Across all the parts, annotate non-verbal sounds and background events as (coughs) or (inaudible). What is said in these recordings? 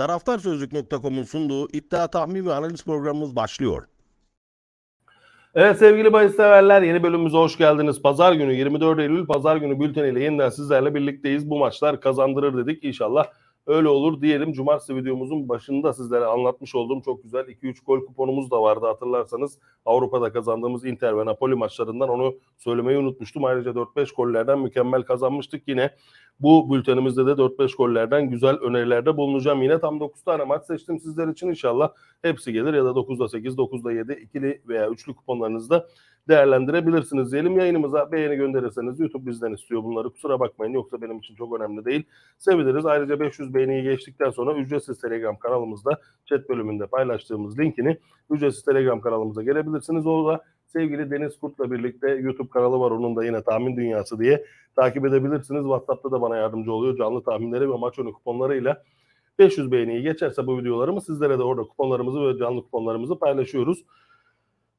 Taraftarsözlük.com'un sunduğu iddia tahmin ve analiz programımız başlıyor. Evet sevgili bahis severler yeni bölümümüze hoş geldiniz. Pazar günü 24 Eylül Pazar günü bülteniyle yeniden sizlerle birlikteyiz. Bu maçlar kazandırır dedik. İnşallah öyle olur diyelim. Cumartesi videomuzun başında sizlere anlatmış olduğum çok güzel 2-3 gol kuponumuz da vardı hatırlarsanız. Avrupa'da kazandığımız Inter ve Napoli maçlarından onu söylemeyi unutmuştum. Ayrıca 4-5 gollerden mükemmel kazanmıştık yine. Bu bültenimizde de 4-5 gollerden güzel önerilerde bulunacağım. Yine tam 9 tane maç seçtim sizler için inşallah. Hepsi gelir ya da 9'da 8, 9'da 7 ikili veya üçlü kuponlarınızda değerlendirebilirsiniz diyelim. Yayınımıza beğeni gönderirseniz YouTube bizden istiyor bunları. Kusura bakmayın yoksa benim için çok önemli değil. Seviniriz. Ayrıca 500 beğeniyi geçtikten sonra ücretsiz Telegram kanalımızda chat bölümünde paylaştığımız linkini ücretsiz Telegram kanalımıza gelebilirsiniz. Orada sevgili Deniz Kurt'la birlikte YouTube kanalı var. Onun da yine tahmin dünyası diye takip edebilirsiniz. WhatsApp'ta da bana yardımcı oluyor. Canlı tahminleri ve maç önü kuponlarıyla 500 beğeniyi geçerse bu videolarımı sizlere de orada kuponlarımızı ve canlı kuponlarımızı paylaşıyoruz.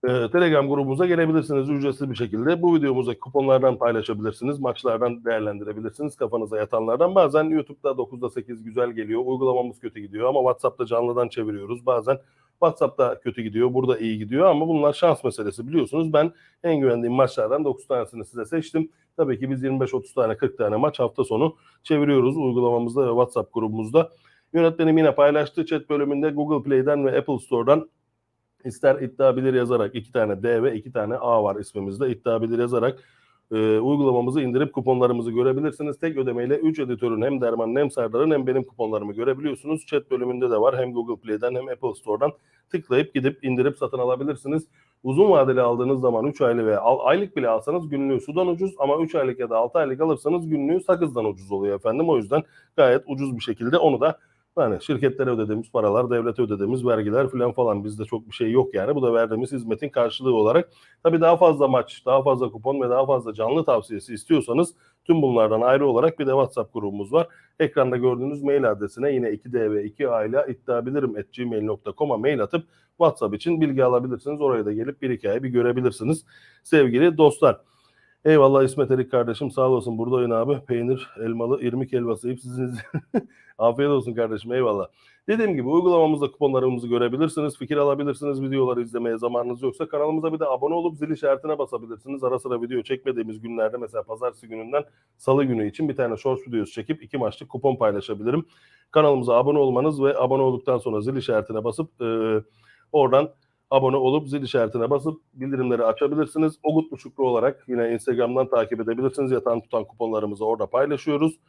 Ee, Telegram grubumuza gelebilirsiniz ücretsiz bir şekilde. Bu videomuzdaki kuponlardan paylaşabilirsiniz. Maçlardan değerlendirebilirsiniz. Kafanıza yatanlardan. Bazen YouTube'da 9'da 8 güzel geliyor. Uygulamamız kötü gidiyor ama WhatsApp'ta canlıdan çeviriyoruz. Bazen WhatsApp'ta kötü gidiyor. Burada iyi gidiyor ama bunlar şans meselesi biliyorsunuz. Ben en güvendiğim maçlardan 9 tanesini size seçtim. Tabii ki biz 25-30 tane 40 tane maç hafta sonu çeviriyoruz uygulamamızda ve WhatsApp grubumuzda. Yönetmenim yine paylaştı chat bölümünde Google Play'den ve Apple Store'dan ister iddia bilir yazarak iki tane D ve iki tane A var ismimizde. iddia bilir yazarak e, uygulamamızı indirip kuponlarımızı görebilirsiniz. Tek ödemeyle 3 editörün hem Derman'ın hem Serdar'ın hem benim kuponlarımı görebiliyorsunuz. Chat bölümünde de var. Hem Google Play'den hem Apple Store'dan tıklayıp gidip indirip satın alabilirsiniz. Uzun vadeli aldığınız zaman 3 aylık veya aylık bile alsanız günlüğü sudan ucuz ama 3 aylık ya da 6 aylık alırsanız günlüğü sakızdan ucuz oluyor efendim. O yüzden gayet ucuz bir şekilde onu da yani şirketlere ödediğimiz paralar, devlete ödediğimiz vergiler falan falan bizde çok bir şey yok yani. Bu da verdiğimiz hizmetin karşılığı olarak. Tabii daha fazla maç, daha fazla kupon ve daha fazla canlı tavsiyesi istiyorsanız tüm bunlardan ayrı olarak bir de WhatsApp grubumuz var. Ekranda gördüğünüz mail adresine yine 2D ve 2A ile iddiabilirim.gmail.com'a mail atıp WhatsApp için bilgi alabilirsiniz. Oraya da gelip bir hikaye bir görebilirsiniz sevgili dostlar. Eyvallah İsmet Erik kardeşim sağ olasın buradayım abi. Peynir, elmalı, irmik helvası hep sizin (laughs) Afiyet olsun kardeşim eyvallah. Dediğim gibi uygulamamızda kuponlarımızı görebilirsiniz. Fikir alabilirsiniz. Videoları izlemeye zamanınız yoksa kanalımıza bir de abone olup zil işaretine basabilirsiniz. Ara sıra video çekmediğimiz günlerde mesela pazartesi gününden salı günü için bir tane short videosu çekip iki maçlık kupon paylaşabilirim. Kanalımıza abone olmanız ve abone olduktan sonra zil işaretine basıp e, oradan abone olup zil işaretine basıp bildirimleri açabilirsiniz. Ogut Buçuklu olarak yine Instagram'dan takip edebilirsiniz. Yatan tutan kuponlarımızı orada paylaşıyoruz.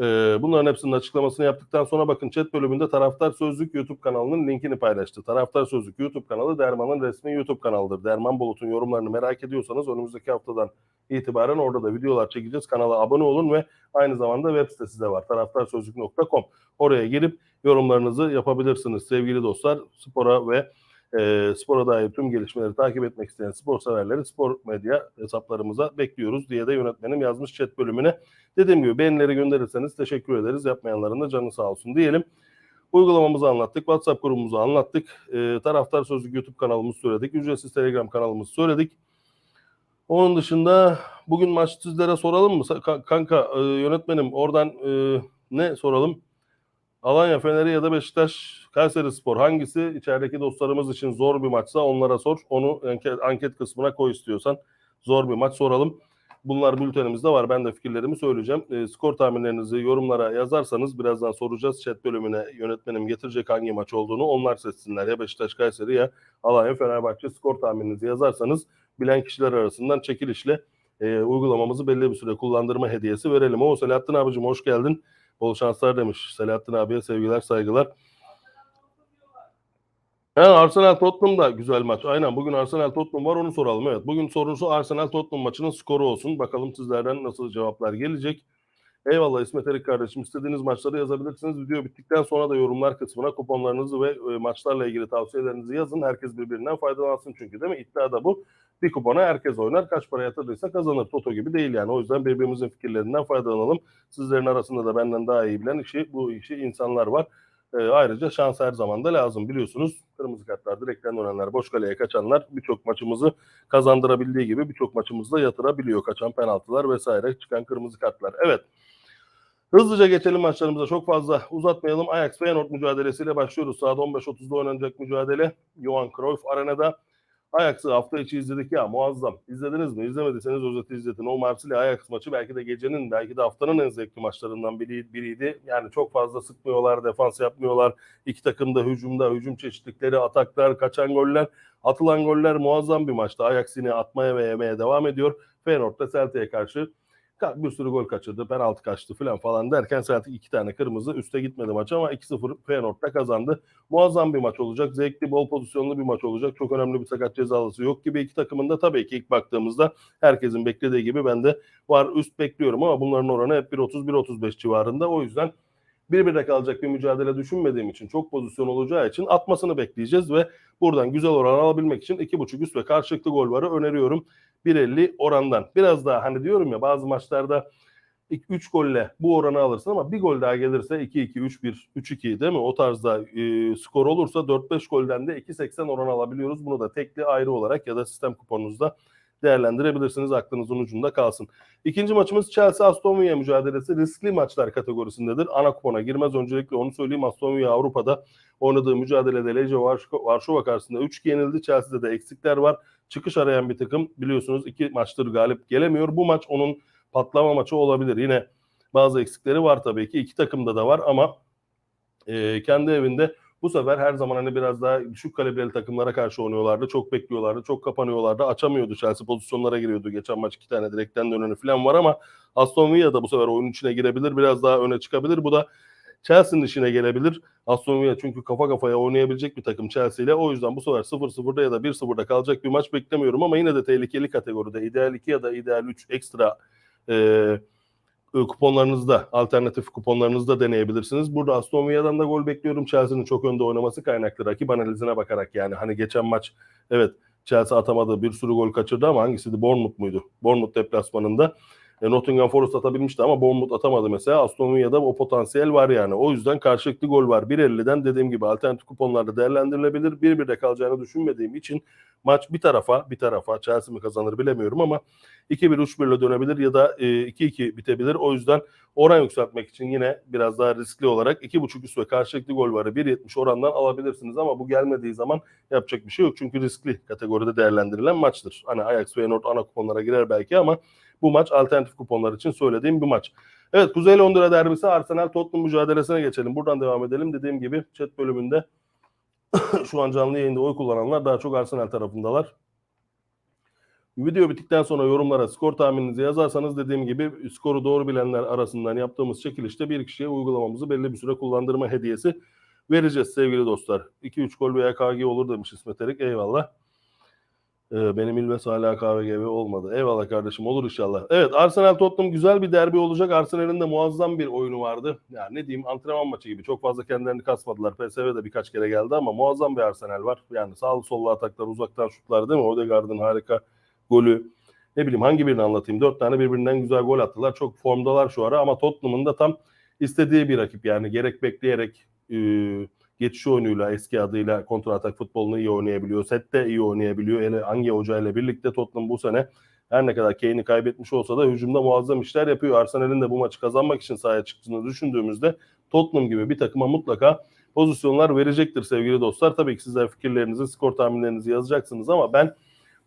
Ee, bunların hepsinin açıklamasını yaptıktan sonra bakın chat bölümünde Taraftar Sözlük YouTube kanalının linkini paylaştı. Taraftar Sözlük YouTube kanalı Derman'ın resmi YouTube kanalıdır. Derman Bulut'un yorumlarını merak ediyorsanız önümüzdeki haftadan itibaren orada da videolar çekeceğiz. Kanala abone olun ve aynı zamanda web sitesi de var. taraftarsözlük.com. Oraya girip yorumlarınızı yapabilirsiniz sevgili dostlar. Spora ve e, spora dair tüm gelişmeleri takip etmek isteyen spor severleri spor medya hesaplarımıza bekliyoruz diye de yönetmenim yazmış chat bölümüne. Dediğim gibi beğenileri gönderirseniz teşekkür ederiz. Yapmayanların da canı sağ olsun diyelim. Uygulamamızı anlattık. WhatsApp grubumuzu anlattık. E, Taraftar Sözlük YouTube kanalımızı söyledik. Ücretsiz Telegram kanalımızı söyledik. Onun dışında bugün maç sizlere soralım mı? Kanka e, yönetmenim oradan e, ne soralım? Alanya, Fener'i ya da Beşiktaş, Kayseri Spor hangisi içerideki dostlarımız için zor bir maçsa onlara sor. Onu anket, anket kısmına koy istiyorsan. Zor bir maç soralım. Bunlar bültenimizde var. Ben de fikirlerimi söyleyeceğim. E, skor tahminlerinizi yorumlara yazarsanız birazdan soracağız. Chat bölümüne yönetmenim getirecek hangi maç olduğunu. Onlar seçsinler. Ya Beşiktaş, Kayseri ya Alanya, Fenerbahçe skor tahmininizi yazarsanız bilen kişiler arasından çekilişle e, uygulamamızı belli bir süre kullandırma hediyesi verelim. O Selahattin abicim hoş geldin. Bol şanslar demiş. Selahattin abiye sevgiler saygılar. He, Arsenal Tottenham da güzel maç. Aynen bugün Arsenal Tottenham var onu soralım. Evet bugün sorusu Arsenal Tottenham maçının skoru olsun. Bakalım sizlerden nasıl cevaplar gelecek. Eyvallah İsmet Erik kardeşim. İstediğiniz maçları yazabilirsiniz. Video bittikten sonra da yorumlar kısmına kuponlarınızı ve e, maçlarla ilgili tavsiyelerinizi yazın. Herkes birbirinden faydalansın çünkü değil mi? İddia da bu. Bir kupona herkes oynar. Kaç para yatırdıysa kazanır. Toto gibi değil yani. O yüzden birbirimizin fikirlerinden faydalanalım. Sizlerin arasında da benden daha iyi bilen işi, bu işi insanlar var. E, ayrıca şans her zaman da lazım biliyorsunuz. Kırmızı kartlar, direkten dönenler, boş kaleye kaçanlar birçok maçımızı kazandırabildiği gibi birçok maçımızda yatırabiliyor. Kaçan penaltılar vesaire çıkan kırmızı kartlar. Evet. Hızlıca geçelim maçlarımıza. Çok fazla uzatmayalım. Ajax Feyenoord mücadelesiyle başlıyoruz. Saat 15.30'da oynanacak mücadele. Johan Cruyff Arena'da. Ajax'ı hafta içi izledik ya muazzam. İzlediniz mi? İzlemediyseniz özeti izletin. O Marsilya Ajax maçı belki de gecenin belki de haftanın en zevkli maçlarından biri, biriydi. Yani çok fazla sıkmıyorlar, defans yapmıyorlar. İki takım da hücumda, hücum çeşitlikleri, ataklar, kaçan goller, atılan goller muazzam bir maçtı. Ajax yine atmaya ve yemeye devam ediyor. Feyenoord da Celtic'e karşı Ka- bir sürü gol kaçırdı, penaltı kaçtı falan falan derken Celtic iki tane kırmızı üste gitmedi maç ama 2-0 Feyenoord'da kazandı. Muazzam bir maç olacak. Zevkli, bol pozisyonlu bir maç olacak. Çok önemli bir sakat cezalısı yok gibi iki takımın da tabii ki ilk baktığımızda herkesin beklediği gibi ben de var üst bekliyorum ama bunların oranı hep 1.30-1.35 civarında. O yüzden birbirine kalacak bir mücadele düşünmediğim için çok pozisyon olacağı için atmasını bekleyeceğiz ve buradan güzel oran alabilmek için 2.5 üst ve karşılıklı gol varı öneriyorum. 1.50 orandan. Biraz daha hani diyorum ya bazı maçlarda 3 golle bu oranı alırsın ama bir gol daha gelirse 2-2, 3-1, 3-2 değil mi? O tarzda e, skor olursa 4-5 golden de 2.80 oran alabiliyoruz. Bunu da tekli ayrı olarak ya da sistem kuponunuzda değerlendirebilirsiniz. Aklınızın ucunda kalsın. İkinci maçımız Chelsea Aston Villa mücadelesi riskli maçlar kategorisindedir. Ana kupona girmez. Öncelikle onu söyleyeyim. Aston Villa Avrupa'da oynadığı mücadelede Varş- Varşova karşısında 3-2 yenildi. Chelsea'de de eksikler var. Çıkış arayan bir takım. Biliyorsunuz iki maçtır galip gelemiyor. Bu maç onun patlama maçı olabilir. Yine bazı eksikleri var tabii ki. İki takımda da var ama e, kendi evinde bu sefer her zaman hani biraz daha düşük kalibreli takımlara karşı oynuyorlardı. Çok bekliyorlardı. Çok kapanıyorlardı. Açamıyordu. Chelsea pozisyonlara giriyordu. Geçen maç iki tane direkten döneni falan var ama Aston Villa da bu sefer oyunun içine girebilir. Biraz daha öne çıkabilir. Bu da Chelsea'nin işine gelebilir. Aston Villa çünkü kafa kafaya oynayabilecek bir takım Chelsea ile. O yüzden bu sefer 0-0'da ya da 1-0'da kalacak bir maç beklemiyorum ama yine de tehlikeli kategoride. ideal 2 ya da ideal 3 ekstra e, kuponlarınızda, alternatif kuponlarınızda deneyebilirsiniz. Burada Aston Villa'dan da gol bekliyorum. Chelsea'nin çok önde oynaması kaynaklı rakip analizine bakarak yani. Hani geçen maç evet Chelsea atamadı bir sürü gol kaçırdı ama hangisiydi? Bournemouth muydu? Bournemouth deplasmanında. E, Nottingham Forest atabilmişti ama Bournemouth atamadı mesela. Aston Villa'da o potansiyel var yani. O yüzden karşılıklı gol var. 1.50'den dediğim gibi alternatif kuponlarda değerlendirilebilir. 1-1'de kalacağını düşünmediğim için maç bir tarafa bir tarafa Chelsea mi kazanır bilemiyorum ama 2-1 3-1 ile dönebilir ya da e, 2-2 bitebilir. O yüzden oran yükseltmek için yine biraz daha riskli olarak 2.5 üst ve karşılıklı gol varı 1.70 orandan alabilirsiniz ama bu gelmediği zaman yapacak bir şey yok. Çünkü riskli kategoride değerlendirilen maçtır. Hani Ajax Feyenoord ana kuponlara girer belki ama bu maç alternatif kuponlar için söylediğim bir maç. Evet Kuzey Londra derbisi Arsenal Tottenham mücadelesine geçelim. Buradan devam edelim. Dediğim gibi chat bölümünde (coughs) şu an canlı yayında oy kullananlar daha çok Arsenal tarafındalar. Video bittikten sonra yorumlara skor tahmininizi yazarsanız dediğim gibi skoru doğru bilenler arasından yaptığımız çekilişte bir kişiye uygulamamızı belli bir süre kullandırma hediyesi vereceğiz sevgili dostlar. 2-3 gol veya KG olur demiş İsmet Erik. Eyvallah. Ee, benim İlves hala KVGV olmadı. Eyvallah kardeşim olur inşallah. Evet Arsenal Tottenham güzel bir derbi olacak. Arsenal'in de muazzam bir oyunu vardı. Yani ne diyeyim antrenman maçı gibi. Çok fazla kendilerini kasmadılar. PSV de birkaç kere geldi ama muazzam bir Arsenal var. Yani sağlı sollu ataklar, uzaktan şutlar değil mi? Odegaard'ın harika golü. Ne bileyim hangi birini anlatayım. Dört tane birbirinden güzel gol attılar. Çok formdalar şu ara ama Tottenham'ın da tam istediği bir rakip. Yani gerek bekleyerek e, geçiş oyunuyla eski adıyla kontra atak futbolunu iyi oynayabiliyor. Sette iyi oynayabiliyor. Hele hangi hoca ile birlikte Tottenham bu sene her ne kadar Kane'i kaybetmiş olsa da hücumda muazzam işler yapıyor. Arsenal'in de bu maçı kazanmak için sahaya çıktığını düşündüğümüzde Tottenham gibi bir takıma mutlaka pozisyonlar verecektir sevgili dostlar. Tabii ki sizler fikirlerinizi, skor tahminlerinizi yazacaksınız ama ben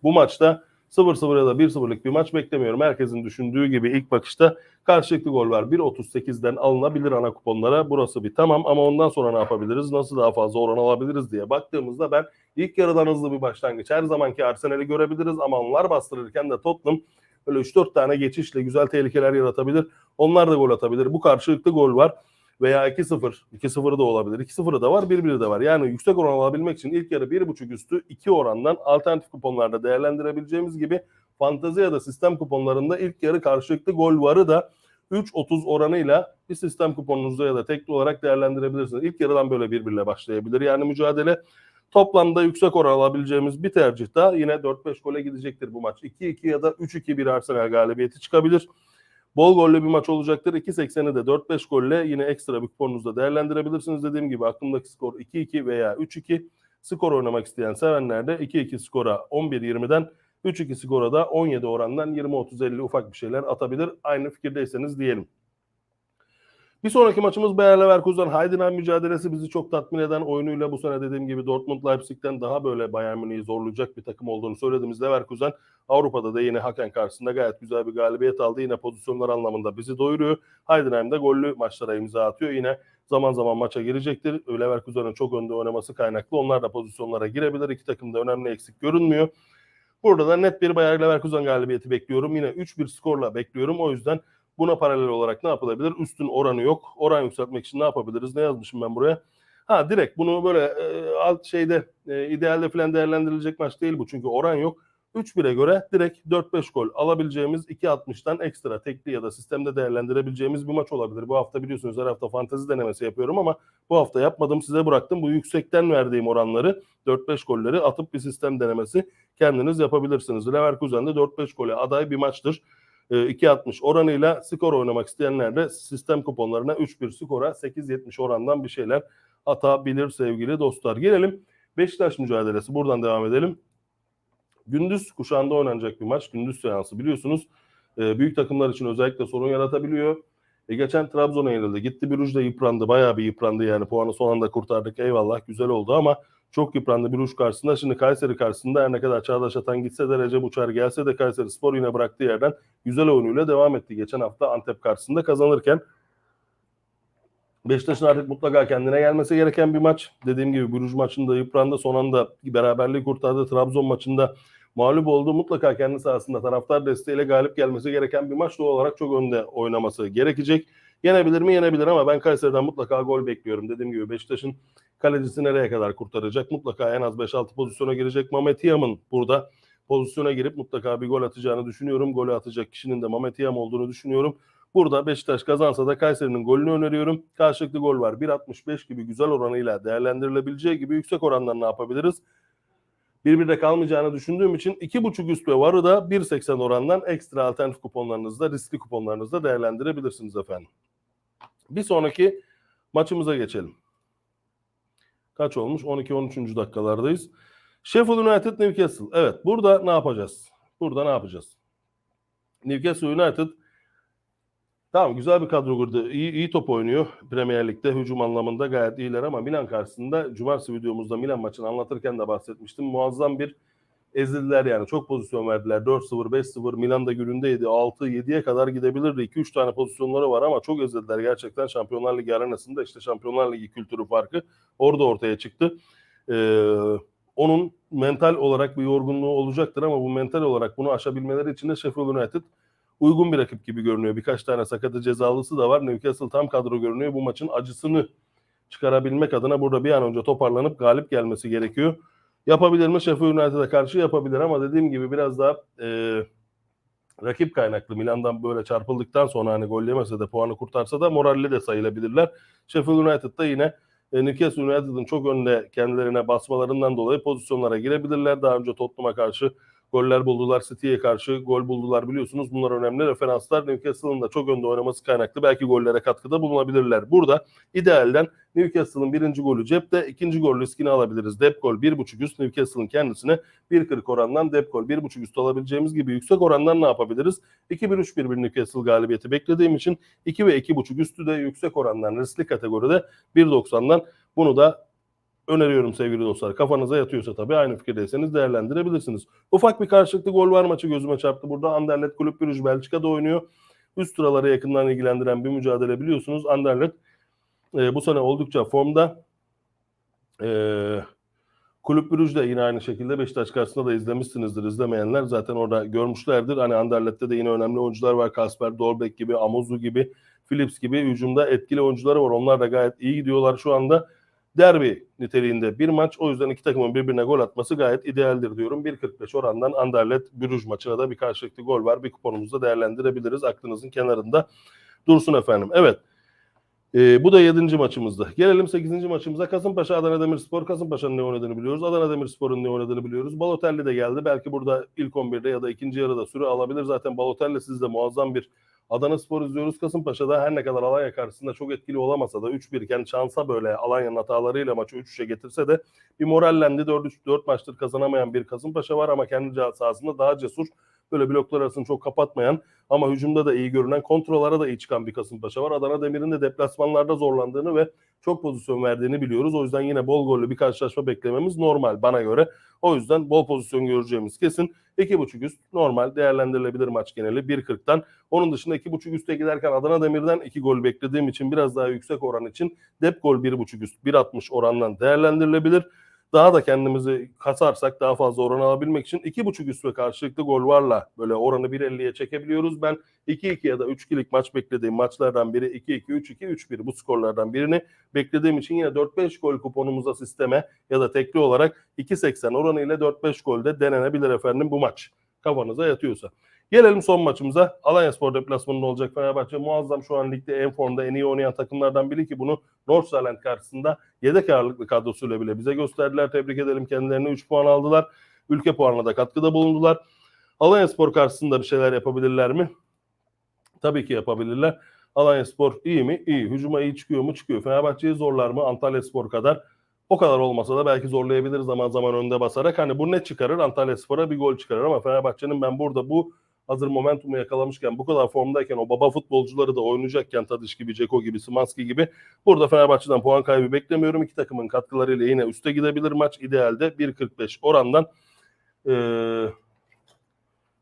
bu maçta 0-0 ya da 1-0'lık bir maç beklemiyorum. Herkesin düşündüğü gibi ilk bakışta karşılıklı gol var. 1.38'den alınabilir ana kuponlara. Burası bir tamam ama ondan sonra ne yapabiliriz? Nasıl daha fazla oran alabiliriz diye baktığımızda ben ilk yarıdan hızlı bir başlangıç. Her zamanki Arsenal'i görebiliriz ama onlar bastırırken de Tottenham böyle 3-4 tane geçişle güzel tehlikeler yaratabilir. Onlar da gol atabilir. Bu karşılıklı gol var veya 2-0, 2-0'ı da olabilir. 2-0'ı da var, 1-1'i de var. Yani yüksek oran alabilmek için ilk yarı 1.5 üstü 2 orandan alternatif kuponlarda değerlendirebileceğimiz gibi fantezi ya da sistem kuponlarında ilk yarı karşılıklı gol varı da 3.30 oranıyla bir sistem kuponunuzda ya da tekli olarak değerlendirebilirsiniz. İlk yarıdan böyle birbirle başlayabilir. Yani mücadele toplamda yüksek oran alabileceğimiz bir tercih daha yine 4-5 gole gidecektir bu maç. 2-2 ya da 3-2 bir Arsenal galibiyeti çıkabilir. Bol gollü bir maç olacaktır. 2.80'i de 4-5 golle yine ekstra bir kuponunuzda değerlendirebilirsiniz. Dediğim gibi aklımdaki skor 2-2 veya 3-2. Skor oynamak isteyen sevenler de 2-2 skora 11-20'den 3-2 skora da 17 orandan 20-30-50 ufak bir şeyler atabilir. Aynı fikirdeyseniz diyelim. Bir sonraki maçımız Bayer Leverkusen Heidenheim mücadelesi bizi çok tatmin eden oyunuyla bu sene dediğim gibi Dortmund Leipzig'ten daha böyle Bayern Münih'i zorlayacak bir takım olduğunu söylediğimiz Leverkusen Avrupa'da da yine Haken karşısında gayet güzel bir galibiyet aldı. Yine pozisyonlar anlamında bizi doyuruyor. Heidenheim'de gollü maçlara imza atıyor. Yine zaman zaman maça girecektir. Leverkusen'in çok önde oynaması kaynaklı. Onlar da pozisyonlara girebilir. İki takım da önemli eksik görünmüyor. Burada da net bir Bayer Leverkusen galibiyeti bekliyorum. Yine 3-1 skorla bekliyorum. O yüzden buna paralel olarak ne yapılabilir? Üstün oranı yok. Oran yükseltmek için ne yapabiliriz? Ne yazmışım ben buraya? Ha direkt bunu böyle e, alt şeyde e, idealde falan değerlendirilecek maç değil bu. Çünkü oran yok. 3-1'e göre direkt 4-5 gol alabileceğimiz 2.60'tan ekstra tekli ya da sistemde değerlendirebileceğimiz bir maç olabilir. Bu hafta biliyorsunuz her hafta fantezi denemesi yapıyorum ama bu hafta yapmadım size bıraktım. Bu yüksekten verdiğim oranları 4-5 golleri atıp bir sistem denemesi kendiniz yapabilirsiniz. Leverkusen'de 4-5 gole aday bir maçtır. E, 2.60 oranıyla skor oynamak isteyenler de sistem kuponlarına 3-1 skora 8.70 orandan bir şeyler atabilir sevgili dostlar. Gelelim Beşiktaş mücadelesi. Buradan devam edelim. Gündüz kuşağında oynanacak bir maç. Gündüz seansı biliyorsunuz. E, büyük takımlar için özellikle sorun yaratabiliyor. E, geçen Trabzon'a yenildi. Gitti Brugge'de yıprandı. Bayağı bir yıprandı yani. Puanı son anda kurtardık. Eyvallah güzel oldu ama çok yıprandı Bruges karşısında. Şimdi Kayseri karşısında her ne kadar Çağdaş Atan gitse de Recep Uçar gelse de Kayseri Spor yine bıraktığı yerden güzel oyunuyla devam etti. Geçen hafta Antep karşısında kazanırken Beşiktaş'ın artık mutlaka kendine gelmesi gereken bir maç. Dediğim gibi Bruges maçında yıprandı. Son anda beraberliği kurtardı. Trabzon maçında mağlup oldu. Mutlaka kendi sahasında taraftar desteğiyle galip gelmesi gereken bir maç. Doğal olarak çok önde oynaması gerekecek. Yenebilir mi? Yenebilir ama ben Kayseri'den mutlaka gol bekliyorum. Dediğim gibi Beşiktaş'ın kalecisi nereye kadar kurtaracak? Mutlaka en az 5-6 pozisyona girecek. Mehmet Yam'ın burada pozisyona girip mutlaka bir gol atacağını düşünüyorum. Golü atacak kişinin de Mehmet Yam olduğunu düşünüyorum. Burada Beşiktaş kazansa da Kayseri'nin golünü öneriyorum. Karşılıklı gol var. 1.65 gibi güzel oranıyla değerlendirilebileceği gibi yüksek orandan ne yapabiliriz? Birbirine kalmayacağını düşündüğüm için 2.5 üst ve varı da 1.80 orandan ekstra alternatif kuponlarınızda, riskli kuponlarınızda değerlendirebilirsiniz efendim. Bir sonraki maçımıza geçelim. Kaç olmuş? 12-13. dakikalardayız. Sheffield United Newcastle. Evet burada ne yapacağız? Burada ne yapacağız? Newcastle United Tamam güzel bir kadro kurdu. İyi, iyi top oynuyor Premier Lig'de. Hücum anlamında gayet iyiler ama Milan karşısında cumartesi videomuzda Milan maçını anlatırken de bahsetmiştim. Muazzam bir ezildiler yani. Çok pozisyon verdiler. 4-0, 5-0. Milan da günündeydi. 6-7'ye kadar gidebilirdi. 2-3 tane pozisyonları var ama çok ezildiler. Gerçekten Şampiyonlar Ligi arenasında işte Şampiyonlar Ligi kültürü farkı orada ortaya çıktı. Ee, onun mental olarak bir yorgunluğu olacaktır ama bu mental olarak bunu aşabilmeleri için de Sheffield United uygun bir rakip gibi görünüyor. Birkaç tane sakatı cezalısı da var. Newcastle tam kadro görünüyor. Bu maçın acısını çıkarabilmek adına burada bir an önce toparlanıp galip gelmesi gerekiyor. Yapabilir mi? Sheffield United'a karşı yapabilir ama dediğim gibi biraz daha e, rakip kaynaklı. Milan'dan böyle çarpıldıktan sonra hani gol yemese de puanı kurtarsa da moralli de sayılabilirler. Sheffield United'da yine e, Newcastle United'ın çok önde kendilerine basmalarından dolayı pozisyonlara girebilirler. Daha önce Tottenham'a karşı goller buldular. City'ye karşı gol buldular biliyorsunuz. Bunlar önemli referanslar. Newcastle'ın da çok önde oynaması kaynaklı belki gollere katkıda bulunabilirler. Burada idealden Newcastle'ın birinci golü cepte, ikinci gol riskini alabiliriz. Dep gol 1.5 üst Newcastle'ın kendisine 1.40 orandan dep gol 1.5 üst alabileceğimiz gibi yüksek orandan ne yapabiliriz? 2-1-3-1 bir Newcastle galibiyeti beklediğim için 2 ve 2.5 üstü de yüksek orandan riskli kategoride 1.90'dan bunu da öneriyorum sevgili dostlar. Kafanıza yatıyorsa tabii aynı fikirdeyseniz değerlendirebilirsiniz. Ufak bir karşılıklı gol var maçı gözüme çarptı burada. Anderlet Kulüp Brugge Belçika'da oynuyor. Üst sıraları yakından ilgilendiren bir mücadele biliyorsunuz. Anderlet e, bu sene oldukça formda. E, Kulüp de yine aynı şekilde Beşiktaş karşısında da izlemişsinizdir. İzlemeyenler zaten orada görmüşlerdir. Hani Anderlet'te de yine önemli oyuncular var. Kasper Dolbek gibi, Amozu gibi, Phillips gibi hücumda etkili oyuncuları var. Onlar da gayet iyi gidiyorlar şu anda derbi niteliğinde bir maç. O yüzden iki takımın birbirine gol atması gayet idealdir diyorum. 1.45 orandan Anderlet Bruges maçına da bir karşılıklı gol var. Bir kuponumuzda değerlendirebiliriz. Aklınızın kenarında dursun efendim. Evet. Ee, bu da 7. maçımızdı. Gelelim 8. maçımıza. Kasımpaşa Adana Demirspor. Kasımpaşa'nın ne oynadığını biliyoruz. Adana Demirspor'un ne oynadığını biliyoruz. Balotelli de geldi. Belki burada ilk 11'de ya da ikinci yarıda süre alabilir. Zaten Balotelli sizde muazzam bir Adana Spor izliyoruz. Kasımpaşa'da her ne kadar Alanya karşısında çok etkili olamasa da 3-1 iken şansa böyle Alanya'nın hatalarıyla maçı 3-3'e getirse de bir morallendi. 4-3 4 maçtır kazanamayan bir Kasımpaşa var ama kendi sahasında daha cesur böyle bloklar arasını çok kapatmayan ama hücumda da iyi görünen, kontrollara da iyi çıkan bir Kasımpaşa var. Adana Demir'in de deplasmanlarda zorlandığını ve çok pozisyon verdiğini biliyoruz. O yüzden yine bol gollü bir karşılaşma beklememiz normal bana göre. O yüzden bol pozisyon göreceğimiz kesin. 2.5 üst normal değerlendirilebilir maç geneli 1.40'tan. Onun dışında 2.5 üste giderken Adana Demir'den 2 gol beklediğim için biraz daha yüksek oran için dep gol 1.5 üst 1.60 orandan değerlendirilebilir. Daha da kendimizi kasarsak daha fazla oran alabilmek için 2.5 üst ve karşılıklı gol varla böyle oranı 1.50'ye çekebiliyoruz. Ben 2-2 ya da 3-2'lik maç beklediğim maçlardan biri 2-2, 3-2, 3-1 bu skorlardan birini beklediğim için yine 4-5 gol kuponumuza sisteme ya da tekli olarak 2.80 oranı ile 4-5 golde denenebilir efendim bu maç. Kafanıza yatıyorsa. Gelelim son maçımıza. Alanya Spor deplasmanında olacak Fenerbahçe. Muazzam şu an ligde en formda en iyi oynayan takımlardan biri ki bunu Northside karşısında yedek ağırlıklı kadrosuyla bile bize gösterdiler. Tebrik edelim kendilerine 3 puan aldılar. Ülke puanına da katkıda bulundular. Alanya Spor karşısında bir şeyler yapabilirler mi? Tabii ki yapabilirler. Alanya Spor iyi mi? İyi. Hücuma iyi çıkıyor mu? Çıkıyor. Fenerbahçe'yi zorlar mı? Antalya Spor kadar. O kadar olmasa da belki zorlayabilir zaman zaman önde basarak. Hani bu ne çıkarır? Antalya Spor'a bir gol çıkarır ama Fenerbahçe'nin ben burada bu hazır momentumu yakalamışken bu kadar formdayken o baba futbolcuları da oynayacakken Tadiş gibi, Ceko gibi, Smanski gibi burada Fenerbahçe'den puan kaybı beklemiyorum. İki takımın katkılarıyla yine üste gidebilir maç. İdealde 1.45 orandan eee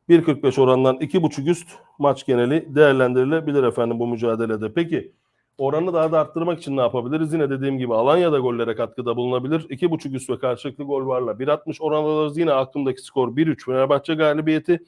1.45 orandan 2.5 üst maç geneli değerlendirilebilir efendim bu mücadelede. Peki oranı daha da arttırmak için ne yapabiliriz? Yine dediğim gibi Alanya'da gollere katkıda bulunabilir. 2.5 üst ve karşılıklı gol varla 1.60 oran alırız. Yine aklımdaki skor 1-3 Fenerbahçe galibiyeti.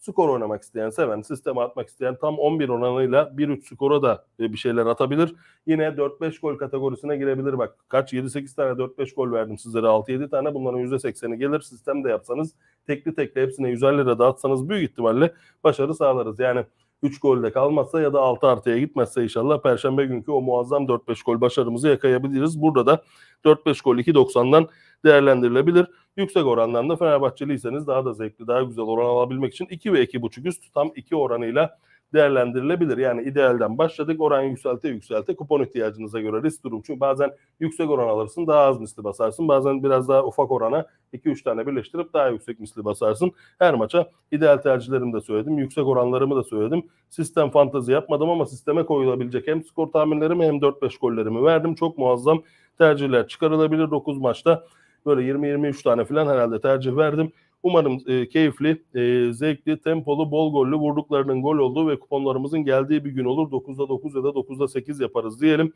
Skor oynamak isteyen, seven, sisteme atmak isteyen tam 11 oranıyla 1-3 skora da e, bir şeyler atabilir. Yine 4-5 gol kategorisine girebilir. Bak kaç 7-8 tane 4-5 gol verdim sizlere 6-7 tane bunların %80'i gelir. Sistem de yapsanız tekli tekli hepsine 150 lira dağıtsanız büyük ihtimalle başarı sağlarız. Yani 3 golde kalmazsa ya da 6 artıya gitmezse inşallah Perşembe günkü o muazzam 4-5 gol başarımızı yakayabiliriz. Burada da 4-5 gol 2.90'dan değerlendirilebilir. Yüksek orandan da Fenerbahçeliyseniz daha da zevkli, daha güzel oran alabilmek için 2 ve 2.5 üst tam 2 oranıyla değerlendirilebilir. Yani idealden başladık oran yükselte yükselte kupon ihtiyacınıza göre risk durum. Çünkü bazen yüksek oran alırsın daha az misli basarsın. Bazen biraz daha ufak orana 2-3 tane birleştirip daha yüksek misli basarsın. Her maça ideal tercihlerimi de söyledim. Yüksek oranlarımı da söyledim. Sistem fantazi yapmadım ama sisteme koyulabilecek hem skor tahminlerimi hem 4-5 gollerimi verdim. Çok muazzam tercihler çıkarılabilir 9 maçta. Böyle 20-23 tane falan herhalde tercih verdim. Umarım e, keyifli, e, zevkli, tempolu, bol gollü vurduklarının gol olduğu ve kuponlarımızın geldiği bir gün olur. 9'da 9 ya da 9'da 8 yaparız diyelim.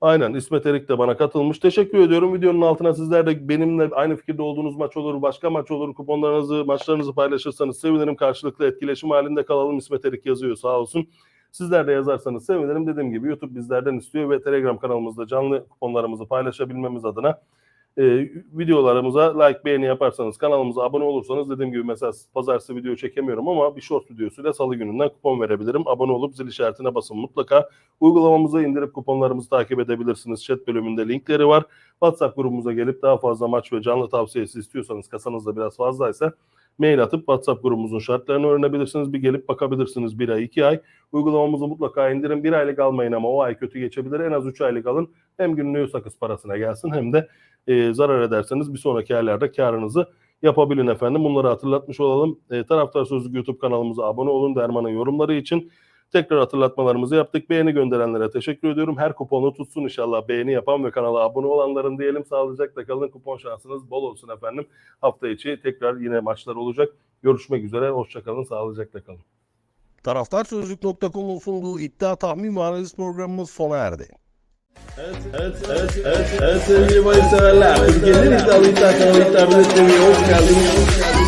Aynen İsmet Erik de bana katılmış. Teşekkür ediyorum. Videonun altına sizler de benimle aynı fikirde olduğunuz maç olur, başka maç olur. Kuponlarınızı, maçlarınızı paylaşırsanız sevinirim. Karşılıklı etkileşim halinde kalalım. İsmet Erik yazıyor sağ olsun. Sizler de yazarsanız sevinirim. Dediğim gibi YouTube bizlerden istiyor ve Telegram kanalımızda canlı kuponlarımızı paylaşabilmemiz adına e, videolarımıza like beğeni yaparsanız kanalımıza abone olursanız dediğim gibi mesela pazartesi video çekemiyorum ama bir short videosuyla salı gününden kupon verebilirim. Abone olup zil işaretine basın mutlaka. Uygulamamızı indirip kuponlarımızı takip edebilirsiniz. Chat bölümünde linkleri var. WhatsApp grubumuza gelip daha fazla maç ve canlı tavsiyesi istiyorsanız kasanızda biraz fazlaysa mail atıp WhatsApp grubumuzun şartlarını öğrenebilirsiniz. Bir gelip bakabilirsiniz bir ay, iki ay. Uygulamamızı mutlaka indirin. Bir aylık almayın ama o ay kötü geçebilir. En az üç aylık alın. Hem günlüğü sakız parasına gelsin hem de e, zarar ederseniz bir sonraki aylarda karınızı yapabilin efendim. Bunları hatırlatmış olalım. E, Taraftar Sözlük YouTube kanalımıza abone olun. Derman'ın yorumları için tekrar hatırlatmalarımızı yaptık. Beğeni gönderenlere teşekkür ediyorum. Her kuponu tutsun inşallah beğeni yapan ve kanala abone olanların diyelim. Sağlıcakla kalın. Kupon şansınız bol olsun efendim. Hafta içi tekrar yine maçlar olacak. Görüşmek üzere. Hoşçakalın. Sağlıcakla kalın. Taraftarsözlük.com'un sunduğu iddia tahmin ve analiz programımız sona erdi. Evet, evet, evet, evet, evet sevgili bayı severler. Türkiye'nin iddialı iddia kanalı iddia biletlerine hoş geldiniz.